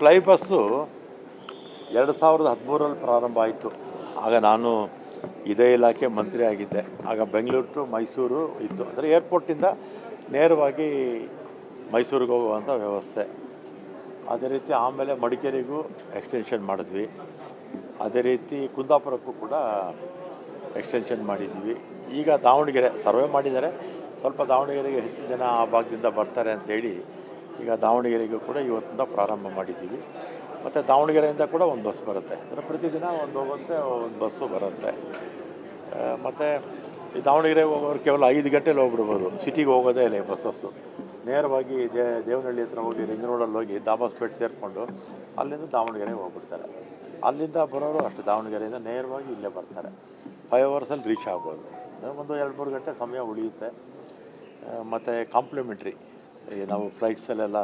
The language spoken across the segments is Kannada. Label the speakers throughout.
Speaker 1: ಫ್ಲೈ ಬಸ್ಸು ಎರಡು ಸಾವಿರದ ಹದಿಮೂರರಲ್ಲಿ ಪ್ರಾರಂಭ ಆಯಿತು. ಆಗ ನಾನು ಇದೇ ಇಲಾಖೆ ಮಂತ್ರಿ ಆಗಿದ್ದೆ. ಆಗ ಬೆಂಗಳೂರು ಟು ಮೈಸೂರು ಇತ್ತು. ಅಂದರೆ ಏರ್ಪೋರ್ಟಿಂದ ನೇರವಾಗಿ ಮೈಸೂರಿಗೆ ಹೋಗುವಂಥ ವ್ಯವಸ್ಥೆ. ಅದೇ ರೀತಿ ಆಮೇಲೆ ಮಡಿಕೇರಿಗೂ ಎಕ್ಸ್ಟೆನ್ಷನ್ ಮಾಡಿದ್ವಿ. ಅದೇ ರೀತಿ ಕುಂದಾಪುರಕ್ಕೂ ಕೂಡ ಎಕ್ಸ್ಟೆನ್ಷನ್ ಮಾಡಿದ್ದೀವಿ. ಈಗ ದಾವಣಗೆರೆ, ಸರ್ವೆ ಮಾಡಿದ್ದಾರೆ. ಸ್ವಲ್ಪ ದಾವಣಗೆರೆಗೆ ಹೆಚ್ಚು ಜನ ಆ ಭಾಗದಿಂದ ಬರ್ತಾರೆ ಅಂತೇಳಿ ಈಗ ದಾವಣಗೆರೆಗೂ ಕೂಡ ಇವತ್ತಿಂದ ಪ್ರಾರಂಭ ಮಾಡಿದ್ದೀವಿ. ಮತ್ತು ದಾವಣಗೆರೆಯಿಂದ ಕೂಡ ಒಂದು ಬಸ್ ಬರುತ್ತೆ. ಅಂದರೆ ಪ್ರತಿದಿನ ಒಂದು ಹೋಗುತ್ತೆ, ಒಂದು ಬಸ್ಸು ಬರುತ್ತೆ. ಮತ್ತು ಈ ದಾವಣಗೆರೆಗೆ ಹೋಗೋರು ಕೇವಲ ಐದು ಗಂಟೆಲಿ ಹೋಗ್ಬಿಡ್ಬೋದು. ಸಿಟಿಗೆ ಹೋಗೋದೇ ಇಲ್ಲ ಬಸ್ಸಸ್ಸು. ನೇರವಾಗಿ ದೇ, ದೇವನಹಳ್ಳಿ ಹತ್ರ ಹೋಗಿ ರಿಂಗ್ ರೋಡಲ್ಲಿ ಹೋಗಿ ದಾಬಾಸ್ಪೇಟ್ ಸೇರಿಕೊಂಡು ಅಲ್ಲಿಂದ ದಾವಣಗೆರೆಗೆ ಹೋಗ್ಬಿಡ್ತಾರೆ. ಅಲ್ಲಿಂದ ಬರೋರು ಅಷ್ಟು. ದಾವಣಗೆರೆಯಿಂದ ನೇರವಾಗಿ ಇಲ್ಲೇ ಬರ್ತಾರೆ. ಫೈವ್ ಅವರ್ಸಲ್ಲಿ ರೀಚ್ ಆಗ್ಬೋದು. ಒಂದು ಎರಡು ಮೂರು ಗಂಟೆ ಸಮಯ ಉಳಿಯುತ್ತೆ. ಮತ್ತು ಕಾಂಪ್ಲಿಮೆಂಟ್ರಿ. ನಾವು ಫ್ಲೈಟ್ಸಲ್ಲೆಲ್ಲ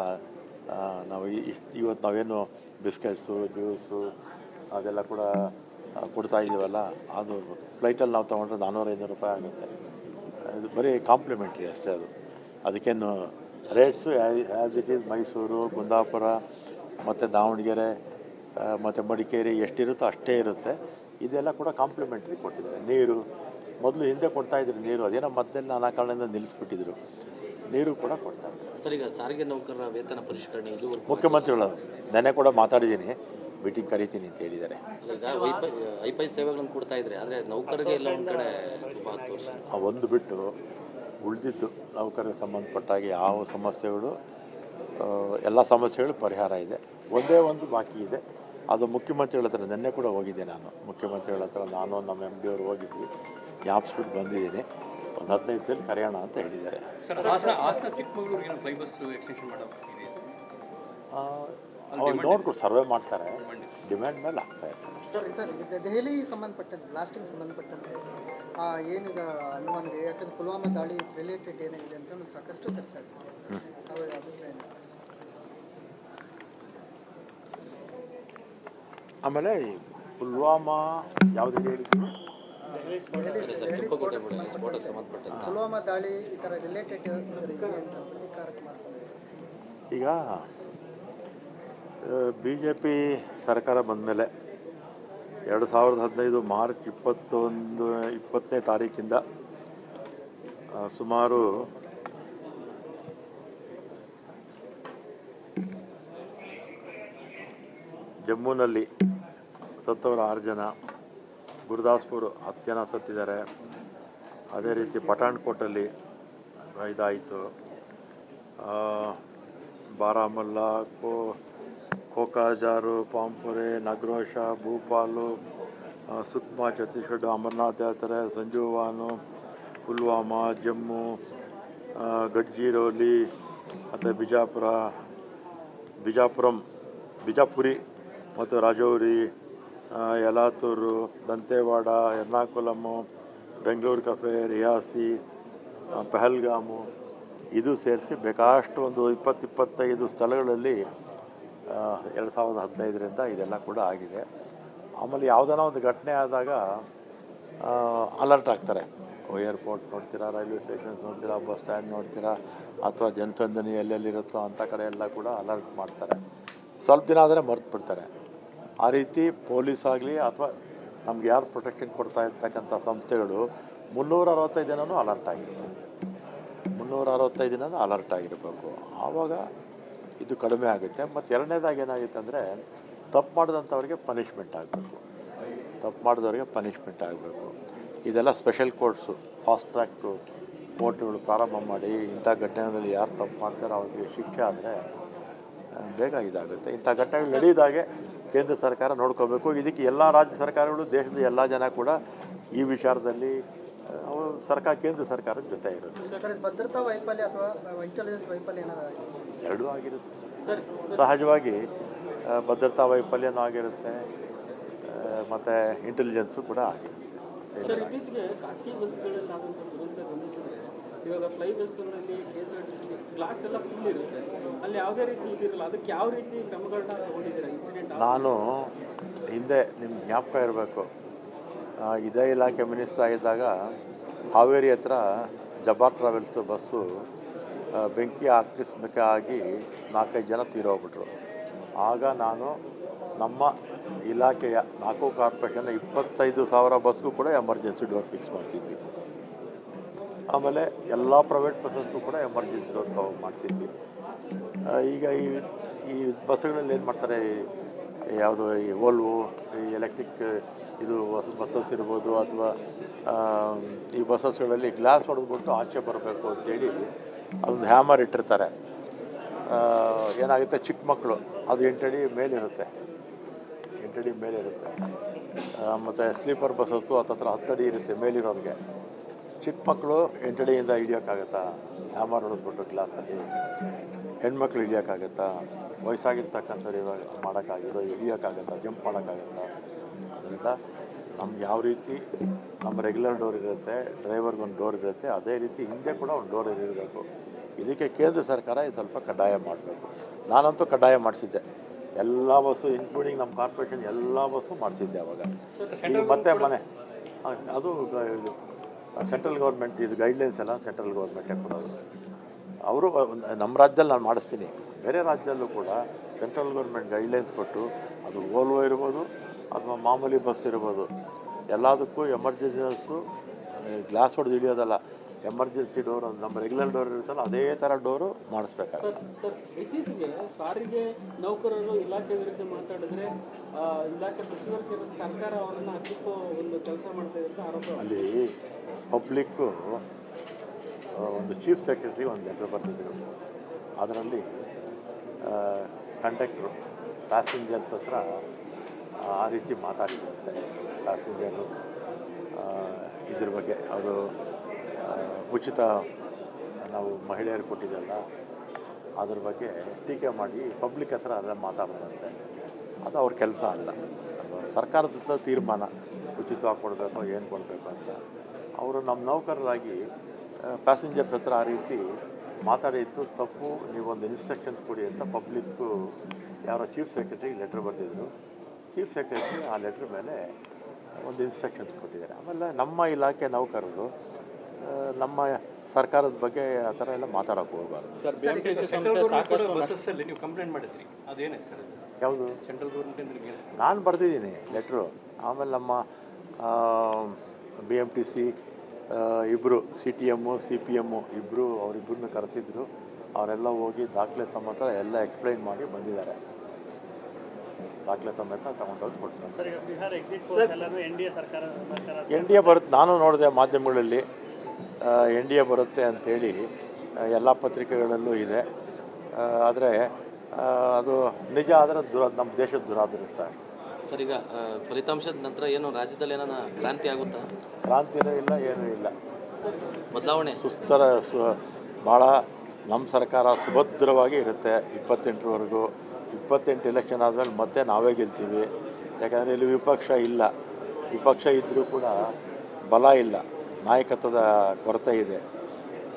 Speaker 1: ನಾವು ಇವತ್ತು ನಾವೇನು ಬಿಸ್ಕೆಟ್ಸು ಜ್ಯೂಸು ಅದೆಲ್ಲ ಕೂಡ ಕೊಡ್ತಾ ಇದ್ದೀವಲ್ಲ, ಅದು ಫ್ಲೈಟಲ್ಲಿ ನಾವು ತೊಗೊಂಡ್ರೆ ನಾನ್ನೂರು ಐನೂರು ರೂಪಾಯಿ ಆಗುತ್ತೆ. ಇದು ಬರೀ ಕಾಂಪ್ಲಿಮೆಂಟ್ರಿ ಅಷ್ಟೇ ಅದು. ಅದಕ್ಕೇನು rates as it is Mysuru, Kundapura, ಮತ್ತು ದಾವಣಗೆರೆ ಮತ್ತು ಮಡಿಕೇರಿ ಎಷ್ಟಿರುತ್ತೋ ಅಷ್ಟೇ ಇರುತ್ತೆ. ಇದೆಲ್ಲ ಕೂಡ ಕಾಂಪ್ಲಿಮೆಂಟ್ರಿ ಕೊಟ್ಟಿದ್ದಾರೆ. ನೀರು, ಮೊದಲು ಹಿಂದೆ ಕೊಡ್ತಾ ಇದ್ರು ನೀರು, ಅದೇನೋ ಮದ್ದೆಲ್ಲ ನಾನಾ ಕಾರಣದಿಂದ ನಿಲ್ಲಿಸ್ಬಿಟ್ಟಿದ್ರು. ನೀರು ಕೂಡ ಕೊಡ್ತಾ
Speaker 2: ಸರ್ ಈಗ ಸಾರಿಗೆ ನೌಕರರ ವೇತನ ಪರಿಷ್ಕರಣೆ ಇದು
Speaker 1: ಮುಖ್ಯಮಂತ್ರಿಗಳು ನೆನೆ ಕೂಡ ಮಾತಾಡಿದ್ದೀನಿ. ಮೀಟಿಂಗ್ ಕರಿತೀನಿ ಅಂತ ಹೇಳಿದ್ದಾರೆ.
Speaker 2: ಸೇವೆಗಳನ್ನು ಕೊಡ್ತಾ ಇದ್ರೆ ಆದರೆ ನೌಕರರಿಗೆ ಎಲ್ಲ ಒಂದು ಕಡೆ
Speaker 1: ಆ ಒಂದು ಬಿಟ್ಟು ಉಳಿದಿದ್ದು ನೌಕರರಿಗೆ ಸಂಬಂಧಪಟ್ಟಾಗಿ ಯಾವ ಸಮಸ್ಯೆಗಳು ಎಲ್ಲ ಸಮಸ್ಯೆಗಳು ಪರಿಹಾರ ಇದೆ. ಒಂದೇ ಒಂದು ಬಾಕಿ ಇದೆ. ಅದು ಮುಖ್ಯಮಂತ್ರಿಗಳ ಹತ್ರ ನಿನ್ನೆ ಕೂಡ ಹೋಗಿದ್ದೆ ನಾನು. ಮುಖ್ಯಮಂತ್ರಿಗಳ ಹತ್ರ ನಾನು ನಮ್ಮ ಎಂ ಡಿ ಅವರು ಹೋಗಿದ್ವಿ. ಜ್ಞಾಪಿಸ್ಬಿಟ್ಟು ಬಂದಿದ್ದೀನಿ. ಒಂದು ಹದಿನೈದು ಪ್ಲೇಸ್ ಕರೆಯೋಣ ಅಂತ ಹೇಳಿದ್ದಾರೆ ಅವ್ರು ನೋಡ್ಕೊಂಡು ಸರ್ವೆ ಮಾಡ್ತಾರೆ. ಡಿಮ್ಯಾಂಡ್ ಮೇಲೆ ಆಗ್ತಾ ಇರ್ತಾರೆ
Speaker 3: ಸರ್ ಸರ್ ದೆಹಲಿ ಸಂಬಂಧಪಟ್ಟಂತೆ ಬ್ಲಾಸ್ಟಿಂಗ್ ಸಂಬಂಧಪಟ್ಟಂತೆ ಆ, ಏನೀಗ ಅನುಮಾನ ಯಾಕಂದ್ರೆ ಪುಲ್ವಾಮಾ ದಾಳಿ ರಿಲೇಟೆಡ್ ಏನಾಗಿದೆ ಅಂತ ಸಾಕಷ್ಟು ಚರ್ಚೆ ಆಗ್ತಿದೆ?
Speaker 1: ಆಮೇಲೆ ಪುಲ್ವಾಮಾ ಯಾವುದು ಹೇಳಿದ್ರು?
Speaker 3: ಪುಲ್ವಾಮಾ ದಾಳಿ ಈ ಥರ ರಿಲೇಟೆಡ್ ಇದೆ ಅಂತ ಪ್ರತೀಕಾರಕ್ಕೆ
Speaker 1: ಈಗ ಬಿ ಜೆ ಪಿ ಸರ್ಕಾರ ಬಂದಮೇಲೆ ಎರಡು ಸಾವಿರದ ಹದಿನೈದು ಮಾರ್ಚ್ ಇಪ್ಪತ್ತೊಂದು ಇಪ್ಪತ್ತನೇ ತಾರೀಕಿಂದ ಸುಮಾರು ಜಮ್ಮುನಲ್ಲಿ ಸತ್ತವರ ಆರು ಜನ ಗುರುದಾಸ್ಪುರ್ ಹತ್ತು ಜನ ಸತ್ತಿದ್ದಾರೆ. ಅದೇ ರೀತಿ ಪಠಾಣ್ಕೋಟಲ್ಲಿ ಇದಾಯಿತು ಬಾರಾಮುಲ್ಲಾ, ಕೋ, ಕೋಕಾಜಾರು, ಪಾಂಪುರೆ ನಗ್ರೋಷ ಭೂಪಾಲು ಸುಕ್ಮಾ, ಛತ್ತೀಸ್ಗಢ, ಅಮರ್ನಾಥ್ ಯಾತ್ರೆ ಸಂಜೀವಾನು ಪುಲ್ವಾಮಾ, ಜಮ್ಮು ಗಡ್ಜಿರೋಲಿ ಮತ್ತು ಬಿಜಾಪುರ, ಬಿಜಾಪುರಂ, ಬಿಜಾಪುರಿ ಮತ್ತು ರಾಜೌರಿ ಯಲಾತೂರು, ದಂತೇವಾಡ ಎರ್ನಾಕುಲಮ್ಮು ಬೆಂಗಳೂರು ಕಫೆ, ರಿಯಾಸಿ ಪೆಹಲ್ಗಾಮು, ಇದು ಸೇರಿಸಿ ಬೇಕಾಷ್ಟು ಒಂದು ಇಪ್ಪತ್ತು ಇಪ್ಪತ್ತೈದು ಸ್ಥಳಗಳಲ್ಲಿ ಎರಡು ಸಾವಿರದ ಹದಿನೈದರಿಂದ ಇದೆಲ್ಲ ಕೂಡ ಆಗಿದೆ. ಆಮೇಲೆ ಯಾವುದಾನ ಒಂದು ಘಟನೆ ಆದಾಗ ಅಲರ್ಟ್ ಆಗ್ತಾರೆ. ಏರ್ಪೋರ್ಟ್ ನೋಡ್ತೀರಾ ರೈಲ್ವೆ ಸ್ಟೇಷನ್ಸ್ ನೋಡ್ತೀರಾ ಬಸ್ ಸ್ಟ್ಯಾಂಡ್ ನೋಡ್ತೀರಾ, ಅಥವಾ ಜನಸಂದಣಿ ಎಲ್ಲೆಲ್ಲಿರುತ್ತೋ ಅಂಥ ಕಡೆ ಎಲ್ಲ ಕೂಡ ಅಲರ್ಟ್ ಮಾಡ್ತಾರೆ. ಸ್ವಲ್ಪ ದಿನ ಆದರೆ ಮರ್ತು ಬಿಡ್ತಾರೆ ಆ ರೀತಿ ಪೊಲೀಸ್ ಆಗಲಿ ಅಥವಾ ನಮ್ಗೆ ಯಾರು ಪ್ರೊಟೆಕ್ಷನ್ ಕೊಡ್ತಾ ಇರ್ತಕ್ಕಂಥ ಸಂಸ್ಥೆಗಳು ಮುನ್ನೂರ ಅರವತ್ತೈದು ದಿನವೂ ಅಲರ್ಟ್ ಆಗಿರುತ್ತೆ ಮುನ್ನೂರ ಅರವತ್ತೈದು ದಿನ ಅಲರ್ಟ್ ಆಗಿರಬೇಕು. ಆವಾಗ ಇದು ಕಡಿಮೆ ಆಗುತ್ತೆ. ಮತ್ತು ಎರಡನೇದಾಗಿ ಏನಾಗುತ್ತೆ ಅಂದರೆ ತಪ್ಪು ಮಾಡಿದಂಥವ್ರಿಗೆ ಪನಿಷ್ಮೆಂಟ್ ಆಗಬೇಕು. ತಪ್ಪು ಮಾಡಿದವ್ರಿಗೆ ಪನಿಷ್ಮೆಂಟ್ ಆಗಬೇಕು. ಇದೆಲ್ಲ ಸ್ಪೆಷಲ್ ಕೋರ್ಟ್ಸು ಫಾಸ್ಟ್ ಟ್ರ್ಯಾಕ್ ಕೋರ್ಟ್ಗಳು ಪ್ರಾರಂಭ ಮಾಡಿ ಇಂಥ ಘಟನೆಗಳಲ್ಲಿ ಯಾರು ತಪ್ಪು ಮಾಡ್ತಾರೋ ಅವ್ರಿಗೆ ಶಿಕ್ಷೆ ಆದರೆ ಬೇಗ ಇದಾಗುತ್ತೆ. ಇಂಥ ಘಟನೆಗಳು ನಡೆಯೋದಾಗೆ ಕೇಂದ್ರ ಸರ್ಕಾರ ನೋಡ್ಕೋಬೇಕು. ಇದಕ್ಕೆ ಎಲ್ಲ ರಾಜ್ಯ ಸರ್ಕಾರಗಳು ದೇಶದ ಎಲ್ಲ ಜನ ಕೂಡ ಈ ವಿಚಾರದಲ್ಲಿ ಅವರು ಸರ್ಕಾರ ಕೇಂದ್ರ ಸರ್ಕಾರದ ಜೊತೆ ಇರುತ್ತೆ
Speaker 3: ಸರ್ ಭದ್ರತಾ ವೈಫಲ್ಯ ಅಥವಾ ಇಂಟೆಲಿಜೆನ್ಸ್ ವೈಫಲ್ಯ ಏನಾದ್ರು ಆಗಿದೆ?
Speaker 1: ಎರಡೂ ಆಗಿರುತ್ತೆ. ಸಹಜವಾಗಿ ಭದ್ರತಾ ವೈಫಲ್ಯನೂ ಆಗಿರುತ್ತೆ ಮತ್ತು ಇಂಟೆಲಿಜೆನ್ಸು ಕೂಡ ಆಗಿರುತ್ತೆ.
Speaker 4: ಇವಾಗ ಫ್ಲೈ ಬಸ್ಗಳಲ್ಲಿ K S R T C glass ಎಲ್ಲ ಫುಲ್ ಇರುತ್ತೆ. ಅಲ್ಲಿ ಯಾವುದೇ ರೀತಿ ಇದಿರಲ್ಲ ಅದಕ್ಕೆ ಯಾವ ರೀತಿ ಕ್ರಮಗಳನ್ನ ತಗೊಂಡಿದ್ದೀರಾ? ಇನ್ಸಿಡೆಂಟ್
Speaker 1: ನಾನು ಹಿಂದೆ ನಿಮ್ಮ ಜ್ಞಾಪಕ ಇರಬೇಕು. ಇದೇ ಇಲಾಖೆ ಮಿನಿಸ್ಟರ್ ಆಗಿದ್ದಾಗ ಹಾವೇರಿ ಹತ್ರ ಜಬಾರ್ ಟ್ರಾವೆಲ್ಸ್ ಬಸ್ಸು ಬೆಂಕಿ ಆಕಸ್ಮಿಕ ಆಗಿ ನಾಲ್ಕೈದು ಜನ ತೀರೋಗ್ಬಿಟ್ರು. ಆಗ ನಾನು ನಮ್ಮ ಇಲಾಖೆಯ ನಾಲ್ಕು ಕಾರ್ಪೊರೇಷನ್ನ ಇಪ್ಪತ್ತೈದು ಸಾವಿರ ಬಸ್ಗೂ ಕೂಡ ಎಮರ್ಜೆನ್ಸಿ ಡೋರ್ ಫಿಕ್ಸ್ ಮಾಡಿಸಿದ್ವಿ. ಆಮೇಲೆ ಎಲ್ಲ ಪ್ರೈವೇಟ್ ಬಸ್ಸಸ್ಗೂ ಕೂಡ ಎಮರ್ಜೆನ್ಸಿ ಸಹ ಮಾಡಿಸಿದ್ವಿ. ಈಗ ಈ ಈ ಬಸ್ಸುಗಳಲ್ಲಿ ಏನು ಮಾಡ್ತಾರೆ, ಯಾವುದು ಈ ಓಲ್ವೋ ಈ ಎಲೆಕ್ಟ್ರಿಕ್ ಇದು ಬಸ್ ಬಸ್ಸಸ್ ಇರ್ಬೋದು ಅಥವಾ ಈ ಬಸ್ಸಸ್ಗಳಲ್ಲಿ ಗ್ಲಾಸ್ ಹೊಡೆದ್ಬಿಟ್ಟು ಆಚೆ ಬರಬೇಕು ಅಂತೇಳಿ ಅದೊಂದು ಹ್ಯಾಮರ್ ಇಟ್ಟಿರ್ತಾರೆ. ಏನಾಗುತ್ತೆ, ಚಿಕ್ಕ ಮಕ್ಕಳು ಅದು ಎಂಟಡಿ ಮೇಲಿರುತ್ತೆ. ಎಂಟಡಿ ಮೇಲಿರುತ್ತೆ. ಮತ್ತು ಸ್ಲೀಪರ್ ಬಸ್ಸಸ್ಸು ಹತ್ತತ್ರ ಹತ್ತಡಿ ಇರುತ್ತೆ ಮೇಲಿರೋರಿಗೆ. ಚಿಕ್ಕ ಮಕ್ಕಳು ಎಂಟಡಿಯಿಂದ ಹಿಡಿಯೋಕ್ಕಾಗತ್ತಾ? ಹ್ಯಾಮರ್ ಹೊಡೆದ್ಬಿಟ್ಟು ಕ್ಲಾಸಲ್ಲಿ. ಹೆಣ್ಮಕ್ಳು ಹಿಡಿಯೋಕ್ಕಾಗತ್ತಾ? ವಯಸ್ಸಾಗಿರ್ತಕ್ಕಂಥವ್ರು ಇವಾಗ ಮಾಡೋಕ್ಕಾಗಿರೋ, ಹಿಡಿಯೋಕ್ಕಾಗತ್ತಾ? ಜಂಪ್ ಮಾಡೋಕ್ಕಾಗತ್ತಾ? ಅದರಿಂದ ನಮ್ಗೆ ಯಾವ ರೀತಿ ನಮ್ಮ ರೆಗ್ಯುಲರ್ ಡೋರ್ ಇರುತ್ತೆ ಡ್ರೈವರ್ಗೊಂದು ಡೋರ್ ಇರುತ್ತೆ, ಅದೇ ರೀತಿ ಹಿಂದೆ ಕೂಡ ಒಂದು ಡೋರ್ ಇರಬೇಕು. ಇದಕ್ಕೆ ಕೇಂದ್ರ ಸರ್ಕಾರ ಇದು ಸ್ವಲ್ಪ ಕಡ್ಡಾಯ ಮಾಡಬೇಕು. ನಾನಂತೂ ಕಡ್ಡಾಯ ಮಾಡಿಸಿದ್ದೆ. ಎಲ್ಲ ಬಸ್ಸು ಇನ್ಕ್ಲೂಡಿಂಗ್ ನಮ್ಮ ಕಾರ್ಪೊರೇಷನ್ ಎಲ್ಲ ಬಸ್ಸು ಮಾಡಿಸಿದ್ದೆ ಅವಾಗ. ಮತ್ತೆ ಮನೆ. ಅದು ಸೆಂಟ್ರಲ್ ಗೌರ್ಮೆಂಟ್ ಇದು ಗೈಡ್ಲೈನ್ಸ್ ಎಲ್ಲ ಸೆಂಟ್ರಲ್ ಗೌರ್ಮೆಂಟೇ ಕೊಡೋದು. ಅವರು ನಮ್ಮ ರಾಜ್ಯದಲ್ಲಿ ನಾನು ಮಾಡಿಸ್ತೀನಿ. ಬೇರೆ ರಾಜ್ಯದಲ್ಲೂ ಕೂಡ ಸೆಂಟ್ರಲ್ ಗೌರ್ಮೆಂಟ್ ಗೈಡ್ಲೈನ್ಸ್ ಕೊಟ್ಟು ಅದು ಓಲ್ವೋ ಇರ್ಬೋದು ಅಥವಾ ಮಾಮೂಲಿ ಬಸ್ ಇರ್ಬೋದು. ಎಲ್ಲದಕ್ಕೂ ಎಮರ್ಜೆನ್ಸಿ ಬಸ್ಸು ಗ್ಲಾಸ್ ಹೊಡೆದು ಹಿಡಿಯೋದಲ್ಲ. ಎಮರ್ಜೆನ್ಸಿ ಡೋರ್ ನಮ್ಮ ರೆಗ್ಯುಲರ್ ಡೋರ್ ಇರುತ್ತಲ್ಲ ಅದೇ ಥರ ಡೋರು ಮಾಡಿಸ್ಬೇಕಾಗುತ್ತೆ.
Speaker 4: ಸರ್ ಇತ್ತೀಚೆಗೆ ಸಾರಿಗೆ ನೌಕರರು ಇಲಾಖೆ ವಿರುದ್ಧ ಮಾತಾಡಿದ್ರೆ ಇಲಾಖೆ ಸಚಿವರು ಸರ್ಕಾರ ಅವರನ್ನ ಹತ್ತಿಕ್ಕೋ ಒಂದು ಕೆಲಸ ಮಾಡ್ತಾ ಆರೋಪ.
Speaker 1: ಅಲ್ಲಿ ಪಬ್ಲಿಕ್ಕು ಒಂದು ಚೀಫ್ ಸೆಕ್ರೆಟರಿ ಒಂದು ಲೆಟರ್ ಬರ್ತಿದ್ರು ಅದರಲ್ಲಿ ಕಂಡಕ್ಟ್ರು ಪ್ಯಾಸೆಂಜರ್ಸ್ ಹತ್ರ ಆ ರೀತಿ ಮಾತಾಡಿದಂತೆ ಪ್ಯಾಸೆಂಜರು ಇದ್ರ ಬಗ್ಗೆ ಅದು ಆ, ಉಚಿತ ನಾವು ಮಹಿಳೆಯರು ಕೊಟ್ಟಿದ್ದಲ್ಲ, ಅದ್ರ ಬಗ್ಗೆ ಟೀಕೆ ಮಾಡಿ ಪಬ್ಲಿಕ್ ಹತ್ರ ಅದನ್ನು ಮಾತಾಡೋದಂತೆ ಅದು ಅವ್ರ ಕೆಲಸ ಅಲ್ಲ. ಸರ್ಕಾರದ ತೀರ್ಮಾನ, ಉಚಿತವಾಗಿ ಕೊಡಬೇಕು, ಏನು ಕೊಡಬೇಕು ಅಂತ. ಅವರು ನಮ್ಮ ನೌಕರರಾಗಿ ಪ್ಯಾಸೆಂಜರ್ಸ್ ಹತ್ರ ಆ ರೀತಿ ಮಾತಾಡಿದ್ದು ತಪ್ಪು ನೀವೊಂದು ಇನ್ಸ್ಟ್ರಕ್ಷನ್ಸ್ ಕೊಡಿ ಅಂತ ಪಬ್ಲಿಕ್ಕು ಯಾರೋ ಚೀಫ್ ಸೆಕ್ರೆಟರಿ ಲೆಟ್ರ್ ಬರೆದಿದ್ರು. ಚೀಫ್ ಸೆಕ್ರೆಟರಿ ಆ ಲೆಟ್ರ್ ಮೇಲೆ ಒಂದು ಇನ್ಸ್ಟ್ರಕ್ಷನ್ಸ್ ಕೊಟ್ಟಿದ್ದಾರೆ. ಆಮೇಲೆ ನಮ್ಮ ಇಲಾಖೆ ನೌಕರರು ನಮ್ಮ ಸರ್ಕಾರದ ಬಗ್ಗೆ ಆ ಥರ ಎಲ್ಲ ಮಾತಾಡೋಕೆ ಹೋಗಬಾರ್ದು.
Speaker 5: ಸೆಂಟ್ರಲ್ ಗೌರ್ಮೆಂಟ್ ಕೊಡೋ ಬಸ್ಸಸ್ ಅಲ್ಲಿ ನೀವು ಕಂಪ್ಲೇಂಟ್ ಮಾಡಿದ್ರಿ. ಅದೇನೇ ಸರ್
Speaker 1: ಯಾವುದು?
Speaker 5: ಸೆಂಟ್ರಲ್ ನಿಮಗೆ
Speaker 1: ನಾನು ಬರೆದಿದ್ದೀನಿ ಲೆಟ್ರು ಆಮೇಲೆ ನಮ್ಮ ಬಿ ಎಂ ಟಿ ಸಿ ಇಬ್ಬರು C T M C P M ಇಬ್ಬರು ಅವರಿಬ್ಬರನ್ನ ಕರೆಸಿದ್ರು. ಅವರೆಲ್ಲ ಹೋಗಿ ದಾಖಲೆ ಸಮೇತ ಎಲ್ಲ ಎಕ್ಸ್ಪ್ಲೈನ್ ಮಾಡಿ ಬಂದಿದ್ದಾರೆ. ದಾಖಲೆ ಸಮೇತ ತಗೊಂಡೋಗಿ ಕೊಟ್ಟು
Speaker 6: ಎನ್ ಡಿ ಎ
Speaker 1: ಬರುತ್ತೆ. ನಾನು ನೋಡಿದೆ ಮಾಧ್ಯಮಗಳಲ್ಲಿ. ಎನ್ ಡಿ ಎ ಬರುತ್ತೆ ಅಂಥೇಳಿ ಎಲ್ಲ ಪತ್ರಿಕೆಗಳಲ್ಲೂ ಇದೆ. ಆದರೆ ಅದು ನಿಜ ಆದರೆ ದುರ ನಮ್ಮ ದೇಶದ ದುರಾದೃಷ್ಟ
Speaker 2: ಸರ್ ಈಗ ಫಲಿತಾಂಶದ ನಂತರ ಏನು ರಾಜ್ಯದಲ್ಲಿ ಏನಾನ ಕ್ರಾಂತಿ ಆಗುತ್ತಾ?
Speaker 1: ಕ್ರಾಂತಿನೂ ಇಲ್ಲ ಏನೂ ಇಲ್ಲ.
Speaker 2: ಬದಲಾವಣೆ?
Speaker 1: ಸುಸ್ಥರ ಸು ಭಾಳ ನಮ್ಮ ಸರ್ಕಾರ ಸುಭದ್ರವಾಗಿ ಇರುತ್ತೆ. ಇಪ್ಪತ್ತೆಂಟರವರೆಗೂ ಇಪ್ಪತ್ತೆಂಟು ಎಲೆಕ್ಷನ್ ಆದಮೇಲೆ ಮತ್ತೆ ನಾವೇ ಗೆಲ್ತೀವಿ. ಯಾಕಂದರೆ ಇಲ್ಲಿ ವಿಪಕ್ಷ ಇಲ್ಲ. ವಿಪಕ್ಷ ಇದ್ದರೂ ಕೂಡ ಬಲ ಇಲ್ಲ. ನಾಯಕತ್ವದ ಕೊರತೆ ಇದೆ.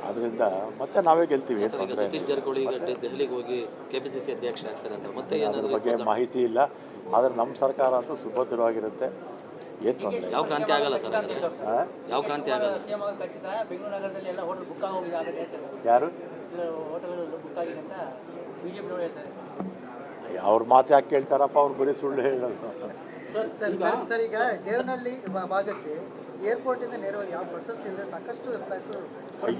Speaker 1: ಅದರಿಂದ ಮತ್ತೆ ನಾವೇ ಗೆಲ್ತೀವಿ
Speaker 2: ಸತೀಶ್ ಜಾರಕಿಹೊಳಿ ಈಗ ದೆಹಲಿಗೆ ಹೋಗಿ ಕೆಪಿಸಿಸಿ ಅಧ್ಯಕ್ಷ ಆಗ್ತಾರೆ ಅಂತ. ಮತ್ತೆ
Speaker 1: ಅದ್ರ ಬಗ್ಗೆ ಮಾಹಿತಿ ಇಲ್ಲ. ಆದರೆ ನಮ್ಮ ಸರ್ಕಾರ ಅಂತೂ ಸುಭದ್ರವಾಗಿರುತ್ತೆ. ಏನು ತೊಂದರೆ
Speaker 2: ಯಾವ ಕ್ರಾಂತಿ ಆಗಲ್ಲ ಸರ್ ಯಾವ ಕ್ರಾಂತಿ ಆಗಲ್ಲ
Speaker 1: ಯಾರು? ಅವ್ರ ಮಾತು ಯಾಕೆ ಕೇಳ್ತಾರಪ್ಪ? ಅವ್ರು ಬರೀ ಸುಳ್ಳು ಹೇಳೋದು.
Speaker 4: ಸರ್
Speaker 3: ಸರ್
Speaker 4: ಈಗ
Speaker 3: ಸರ್ ಸರ್ ಈಗ ದೇವನಹಳ್ಳಿ ಭಾಗಕ್ಕೆ ಏರ್ಪೋರ್ಟಿಂದ ನೇರವಾಗಿ ಯಾವ ಬಸ್ಸಸ್ ಇಲ್ಲದೆ ಸಾಕಷ್ಟು.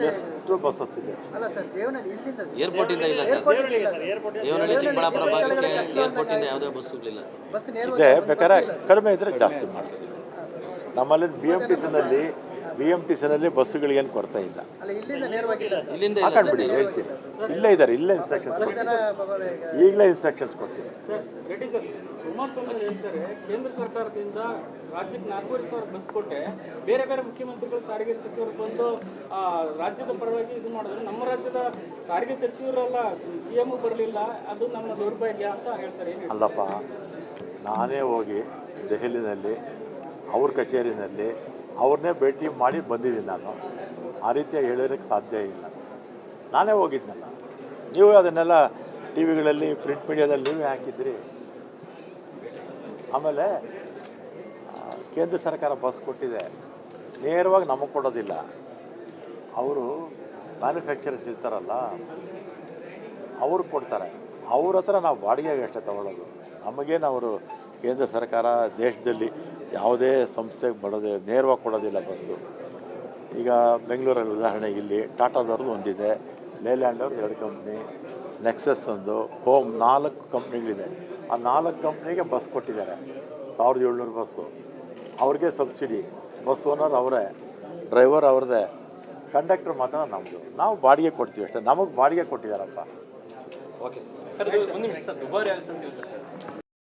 Speaker 1: ಎಷ್ಟು ಬಸ್ಸಸ್ ಇದೆ?
Speaker 3: ಅಲ್ಲ ಸರ್ ದೇವನಹಳ್ಳಿ ಇಲ್ಲಿಂದ
Speaker 2: ಏರ್ಪೋರ್ಟ್ ಇಂದ ಇಲ್ಲ ಸರ್
Speaker 3: ಏರ್ಪೋರ್ಟ್ ಇಲ್ಲ ಸರ್
Speaker 2: ದೇವನಹಳ್ಳಿ ಚಿಕ್ಕಬಳ್ಳಾಪುರ
Speaker 3: ದೇವನಹಳ್ಳಿ
Speaker 2: ಭಾಗಕ್ಕೆ ಏರ್ಪೋರ್ಟ್ ಇಂದ
Speaker 3: ಅಂದಾಗ
Speaker 2: ಯಾವುದೇ ಬಸ್ಸುಗಳಿಲ್ಲ
Speaker 3: ಬಸ್ ನೇರವಾಗಿ
Speaker 1: ಬೇಕಾದ್ರೆ
Speaker 3: ಬಸ್ ಇಲ್ಲ ಸರ್.
Speaker 1: ಕಡಿಮೆ ಇದ್ರೆ ಜಾಸ್ತಿ ಮಾಡಿಸ್ತೀವಿ ನಮ್ಮಲ್ಲಿ ಬಿ ಎಂ ಟಿ ಸಿನಲ್ಲಿ ಬಿ ಎಂ ಟಿ ಸಿನಲ್ಲಿ ಬಸ್ಸುಗಳಿಗೇನು ಕೊರತೆ ಇಲ್ಲ.
Speaker 3: ಅಲ್ಲ ಇಲ್ಲಿಂದ ನೇರವಾಗಿ ಇಲ್ಲ ಸರ್.
Speaker 2: ಇಲ್ಲಿಂದ ಇಲ್ಲ.
Speaker 1: ಹಾಕೊಂಡ್ಬಿಡಿ ಹೇಳ್ತೀನಿ. ಇಲ್ಲೇ ಇದ್ದಾರೆ ಇಲ್ಲೇ ಇನ್ಸ್ಟ್ರಕ್ಷನ್ಸ್ ಈಗಲೇ ಇನ್ಸ್ಟ್ರಕ್ಷನ್ಸ್ ಕೊಡ್ತೀನಿ.
Speaker 4: Sir Reddy sir Kumaraswamy ಹೇಳ್ತಾರೆ ಕೇಂದ್ರ ಸರ್ಕಾರದಿಂದ ರಾಜ್ಯಕ್ಕೆ ನಾಲ್ಕೂವರೆ ಸಾವಿರ ಬಸ್ ಕೊಟ್ಟೆ. ಬೇರೆ ಬೇರೆ ಮುಖ್ಯಮಂತ್ರಿಗಳು ಸಾರಿಗೆ ಸಚಿವರು ಬಂದು ಆ, ರಾಜ್ಯದ ಪರವಾಗಿ ಇದು ಮಾಡಿದ್ರು. ನಮ್ಮ ರಾಜ್ಯದ ಸಾರಿಗೆ ಸಚಿವರಲ್ಲ ಸಿ ಎಂ ಬರಲಿಲ್ಲ. ಅದು ನಮ್ಮ ದೌರ್ಭಾಗ್ಯ ಅಂತ ಹೇಳ್ತಾರೆ. ಏನು
Speaker 1: ಅಲ್ಲಪ್ಪ ನಾನೇ ಹೋಗಿ ದೆಹಲಿನಲ್ಲಿ ಅವ್ರ ಕಚೇರಿನಲ್ಲಿ ಅವ್ರನ್ನೇ ಭೇಟಿ ಮಾಡಿ ಬಂದಿದ್ದೀನಿ ನಾನು. ಆ ರೀತಿಯಾಗಿ ಹೇಳೋದಕ್ಕೆ ಸಾಧ್ಯ ಇಲ್ಲ. ನಾನೇ ಹೋಗಿದ್ನಲ್ಲ. ನೀವು ಅದನ್ನೆಲ್ಲ ಟಿ ವಿಗಳಲ್ಲಿ ಪ್ರಿಂಟ್ ಮೀಡಿಯಾದಲ್ಲಿ ನೀವೇ ಹಾಕಿದ್ರಿ. ಆಮೇಲೆ ಕೇಂದ್ರ ಸರ್ಕಾರ ಬಸ್ ಕೊಟ್ಟಿದೆ. ನೇರವಾಗಿ ನಮಗೆ ಕೊಡೋದಿಲ್ಲ. ಅವರು ಮ್ಯಾನುಫ್ಯಾಕ್ಚರರ್ಸ್ ಇರ್ತಾರಲ್ಲ, ಅವರು ಕೊಡ್ತಾರೆ. ಅವ್ರ ಹತ್ರ ನಾವು ಬಾಡಿಗೆಗೆ ಅಷ್ಟೇ ತಗೊಳ್ಳೋದು ನಮಗೇನು ಅವರು ಕೇಂದ್ರ ಸರ್ಕಾರ ದೇಶದಲ್ಲಿ ಯಾವುದೇ ಸಂಸ್ಥೆಗೆ ಬರೋದೇ ನೇರವಾಗಿ ಕೊಡೋದಿಲ್ಲ ಬಸ್ಸು ಈಗ ಬೆಂಗಳೂರಲ್ಲಿ ಉದಾಹರಣೆ ಇಲ್ಲಿ ಟಾಟಾದವ್ರದ್ದು ಒಂದಿದೆ ಲೇಲ್ಯಾಂಡ್ ಅವ್ರದ್ದು ಎರಡು ಕಂಪ್ನಿ ನೆಕ್ಸಸ್ ಒಂದು ಹೋಮ್ ನಾಲ್ಕು ಕಂಪ್ನಿಗಳಿದೆ ಆ ನಾಲ್ಕು ಕಂಪ್ನಿಗೆ ಬಸ್ ಕೊಟ್ಟಿದ್ದಾರೆ. ಸಾವಿರದ ಏಳ್ನೂರು ಬಸ್ಸು ಅವ್ರಿಗೆ ಸಬ್ಸಿಡಿ ಬಸ್ ಓನರ್ ಅವರೇ ಡ್ರೈವರ್ ಅವ್ರದ್ದೇ. ಕಂಡಕ್ಟರ್ ಮಾತ್ರ ನಮ್ಮದು ನಾವು ಬಾಡಿಗೆ ಕೊಡ್ತೀವಿ ಅಷ್ಟೇ. ನಮಗೆ ಬಾಡಿಗೆ ಕೊಟ್ಟಿದ್ದಾರಪ್ಪ.
Speaker 2: ಓಕೆ ಸರ್
Speaker 5: ಸರ್ ದುಬಾರಿ